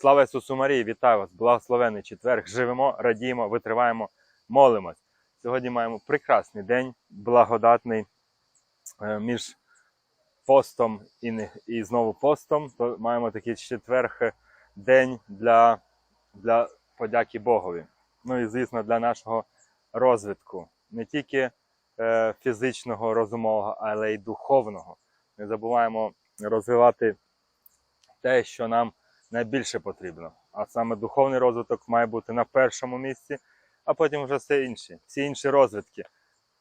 Слава Ісусу Марії, вітаю вас! Благословений четверг. Живемо, радіємо, витриваємо, молимось. Сьогодні маємо прекрасний день, благодатний е, між постом і, і знову постом. То маємо такий четверг е, день для, для подяки Богові. Ну і звісно, для нашого розвитку. Не тільки е, фізичного, розумового, але й духовного. Не забуваємо розвивати те, що нам найбільше потрібно. А саме духовний розвиток має бути на першому місці, а потім вже все інше, всі інші розвитки.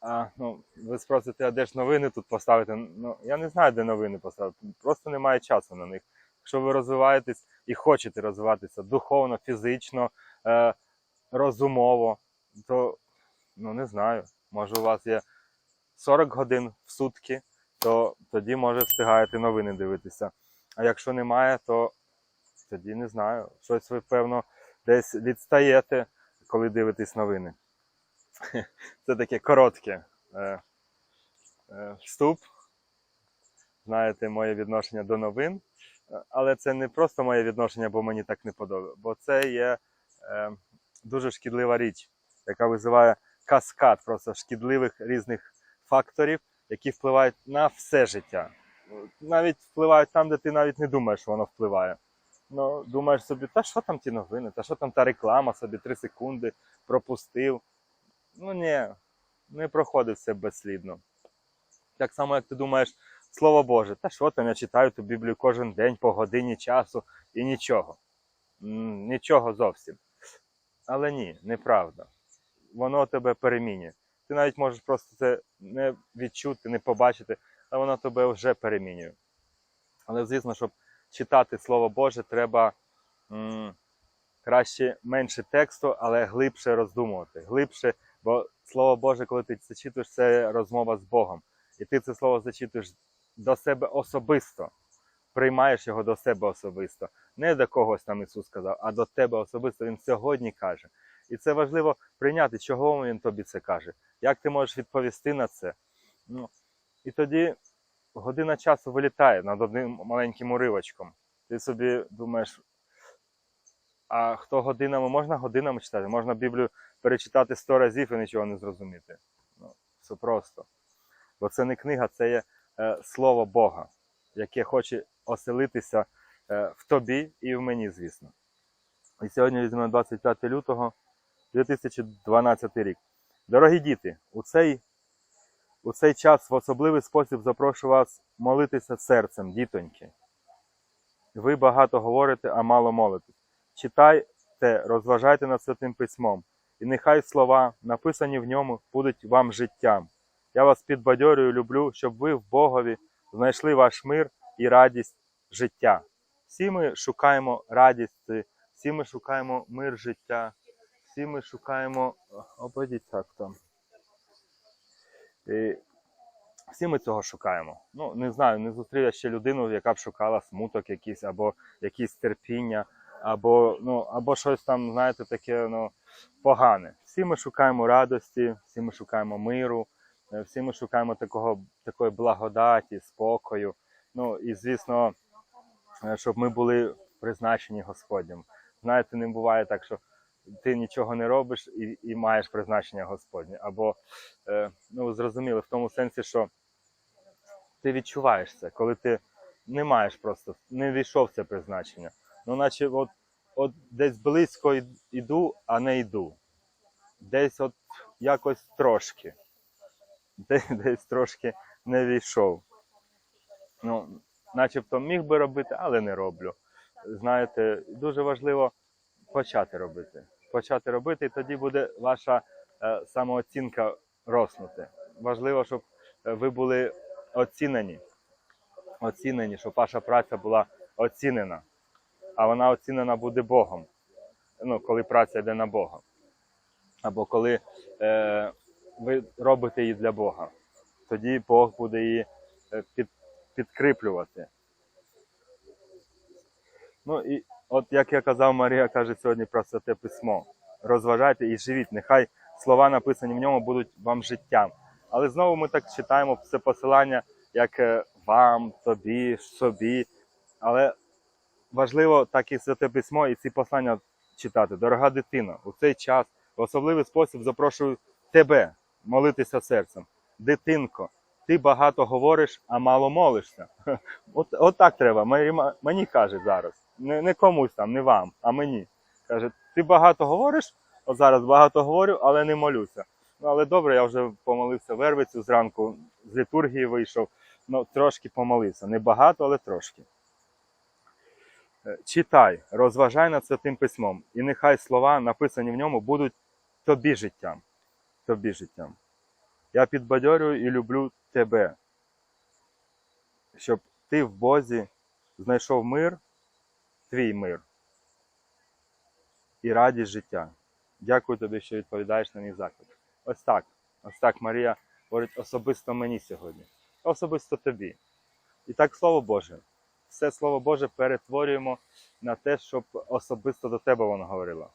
А, ну, ви спросите, а де ж новини тут поставити? Ну, я не знаю, де новини поставити. Просто немає часу на них. Якщо ви розвиваєтесь і хочете розвиватися духовно, фізично, е, розумово, то ну не знаю. Може, у вас є 40 годин в сутки, то тоді може встигаєте новини дивитися. А якщо немає, то тоді не знаю. Щось ви, певно, десь відстаєте, коли дивитесь новини. Це таке коротке е, е, вступ. Знаєте, моє відношення до новин. Але це не просто моє відношення, бо мені так не подобається. Бо це є е, дуже шкідлива річ, яка визиває каскад просто шкідливих різних факторів, які впливають на все життя. Навіть впливають там, де ти навіть не думаєш, що воно впливає. Ну, думаєш собі, та що там ті новини, та що там та реклама собі 3 секунди пропустив. Ну ні, не проходить все безслідно. Так само, як ти думаєш, Слово Боже, та що там я читаю ту Біблію кожен день по годині часу і нічого. Нічого зовсім. Але ні, неправда. Воно тебе перемінює. Ти навіть можеш просто це не відчути, не побачити, а воно тебе вже перемінює. Але звісно, щоб читати Слово Боже, треба м, краще менше тексту, але глибше роздумувати. Глибше, бо Слово Боже, коли ти це читаєш, це розмова з Богом. І ти це слово зачитуєш до себе особисто, приймаєш його до себе особисто. Не до когось там Ісус сказав, а до тебе особисто Він сьогодні каже. І це важливо прийняти, чого Він тобі це каже, як ти можеш відповісти на це. Ну, і тоді година часу вилітає над одним маленьким уривочком. Ти собі думаєш, а хто годинами, можна годинами читати? Можна Біблію перечитати сто разів і нічого не зрозуміти. Ну, все просто. Бо це не книга, це є е, слово Бога, яке хоче оселитися е, в тобі і в мені, звісно. І сьогодні візьмемо 25 лютого 2012 рік. Дорогі діти, у цей, у цей час в особливий спосіб запрошую вас молитися серцем, дітоньки. Ви багато говорите, а мало молитесь. Читайте, розважайте над святим письмом, і нехай слова, написані в ньому, будуть вам життям. Я вас підбадьорюю, люблю, щоб ви в Богові знайшли ваш мир і радість життя. Всі ми шукаємо радісті, всі ми шукаємо мир життя, всі ми шукаємо. Обойдіть так там. І всі ми цього шукаємо. Ну, не знаю, не зустрів я ще людину, яка б шукала смуток якийсь, або якісь терпіння, або, ну, або щось там, знаєте, таке ну, погане. Всі ми шукаємо радості, всі ми шукаємо миру, е, всі ми шукаємо такого, такої благодаті, спокою. Ну і звісно, е, щоб ми були призначені Господнім. Знаєте, не буває так, що ти нічого не робиш і, і маєш призначення Господнє. Або, е, ну, ви зрозуміли, в тому сенсі, що ти відчуваєш це, коли ти не маєш просто, не війшов це призначення. Ну, наче от, от десь близько й- іду, а не йду. Десь от якось трошки. Десь, десь трошки не війшов. Ну, начебто міг би робити, але не роблю. Знаєте, дуже важливо почати робити. Почати робити, і тоді буде ваша е, самооцінка роснути. Важливо, щоб е, ви були оцінені. Оцінені, щоб ваша праця була оцінена. А вона оцінена буде Богом. Ну, коли праця йде на Бога. Або коли е, ви робите її для Бога. Тоді Бог буде її е, під, підкріплювати. Ну і от як я казав, Марія каже сьогодні про святе письмо. Розважайте і живіть. Нехай слова написані в ньому будуть вам життям. Але знову ми так читаємо це посилання, як е, вам, тобі, собі. Але важливо так і святе письмо і ці послання читати. Дорога дитино, у цей час в особливий спосіб запрошую тебе молитися серцем. Дитинко, ти багато говориш, а мало молишся. От, от так треба. Мені каже зараз. Не, не комусь там, не вам, а мені. Каже, ти багато говориш, от зараз багато говорю, але не молюся. Ну, але добре, я вже помолився вервицю зранку, з літургії вийшов, ну трошки помолився. Не багато, але трошки. Е, Читай, розважай над святим письмом, і нехай слова, написані в ньому, будуть тобі життям. Тобі життям. Я підбадьорюю і люблю тебе, щоб ти в Бозі знайшов мир, твій мир і радість життя. Дякую тобі, що відповідаєш на мій заклик. Ось так. Ось так Марія говорить особисто мені сьогодні, особисто тобі. І так Слово Боже. Все Слово Боже перетворюємо на те, щоб особисто до тебе воно говорило.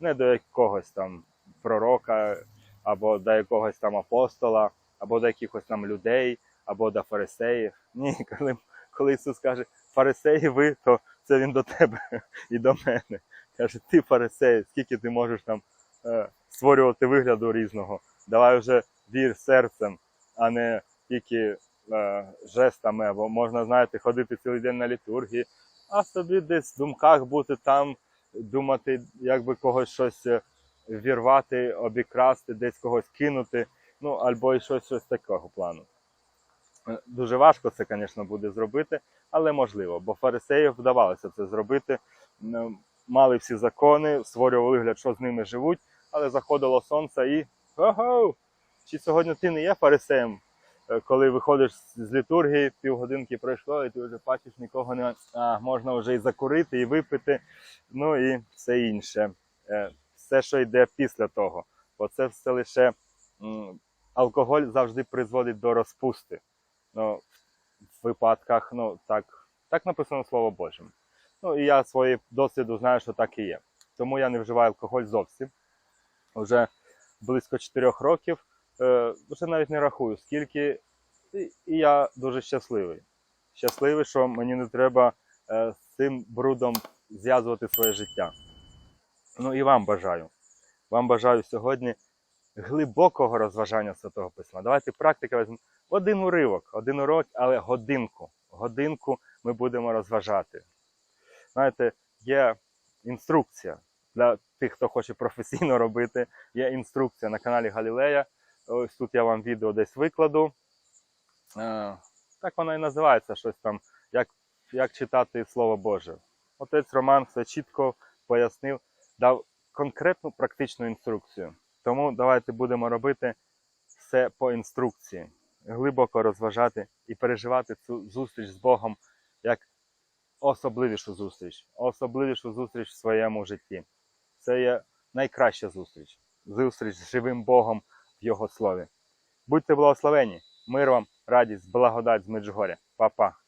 Не до якогось там пророка, або до якогось там апостола, або до якихось там людей, або до фарисеїв. Ні, коли, коли Ісус каже, фарисеї ви, то це Він до тебе і до мене. Каже, ти фарисей, скільки ти можеш там е, створювати вигляду різного. Давай вже вір серцем, а не тільки е, жестами, або можна, знаєте, ходити цілий день на літургії, а собі десь в думках бути там, думати, як би когось щось е, вірвати, обікрасти, десь когось кинути, ну або і щось, щось такого плану. Дуже важко це, звісно, буде зробити, але можливо, бо фарисеїв вдавалося це зробити. Мали всі закони, створювали вигляд, що з ними живуть, але заходило сонце і ого! Чи сьогодні ти не є фарисеєм, Е, коли виходиш з літургії, півгодинки пройшло, і ти вже бачиш, нікого немає, а можна вже і закурити, і випити, ну і все інше. Е, Все, що йде після того. Бо це все лише алкоголь завжди призводить до розпусти. Ну, в випадках, ну так, так написано Слово Божим. Ну і я свої досвіду знаю, що так і є. Тому я не вживаю алкоголь зовсім. Вже близько 4 років. Е, вже навіть не рахую, скільки. І, і я дуже щасливий. Щасливий, що мені не треба е, з цим брудом зв'язувати своє життя. Ну і вам бажаю. Вам бажаю сьогодні глибокого розважання Святого Письма. Давайте практика візьмемо один уривок, один урок, але годинку. Годинку ми будемо розважати. Знаєте, є інструкція для тих, хто хоче професійно робити. Є інструкція на каналі Галілея. Ось тут я вам відео десь викладу. Е, Так воно і називається щось там, як, як читати Слово Боже. Отець Роман все чітко пояснив, дав конкретну практичну інструкцію. Тому давайте будемо робити все по інструкції, глибоко розважати і переживати цю зустріч з Богом як особливішу зустріч, особливішу зустріч в своєму житті. Це є найкраща зустріч. Зустріч з живим Богом в Його слові. Будьте благословені, мир вам, радість, благодать з Меджугоря. Па-па.